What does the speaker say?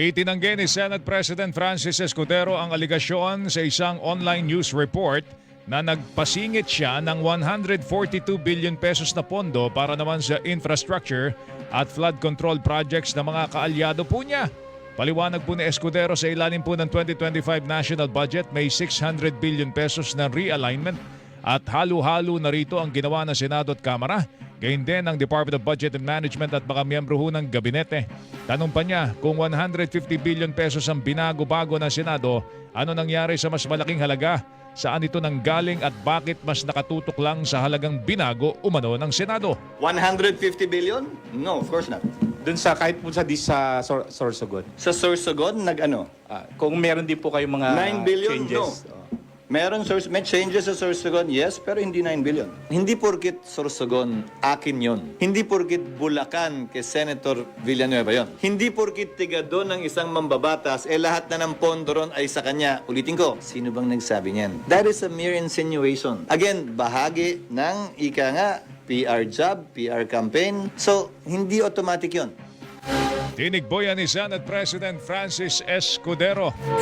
Itinanggi ni Senate President Francis Escudero ang aligasyon sa isang online news report na nagpasingit siya ng 142 billion pesos na pondo para naman sa infrastructure at flood control projects ng mga kaalyado po niya. Paliwanag po ni Escudero sa ilalim po ng 2025 national budget may 600 billion pesos na realignment at halo-halo na rito ang ginawa ng Senado at Kamara. Gayun din ang Department of Budget and Management at mga miyembro ho ng gabinete. Tanong pa niya kung 150 billion pesos ang binago-bago ng Senado, ano nangyari sa mas malaking halaga? Saan ito nanggaling at bakit mas nakatutok lang sa halagang binago umano ng Senado? 150 billion? No, of course not. Dun sa kahit po sa di sa Sor- Sorsogon. Sa Sorsogon, nag-ano? Ah, kung meron din po kayong mga 9 billion? changes. No. Meron source, may changes sa Sorsogon, yes, pero hindi 9 billion. Hindi porkit Sorsogon, akin yon. Hindi porkit Bulacan kay Senator Villanueva yon. Hindi porkit tiga doon ng isang mambabatas, eh lahat na ng pondo ron ay sa kanya. Ulitin ko, sino bang nagsabi niyan? That is a mere insinuation. Again, bahagi ng ika nga, PR job, PR campaign. So, hindi automatic yon. Tinig boyan ni Senate President Francis Escudero.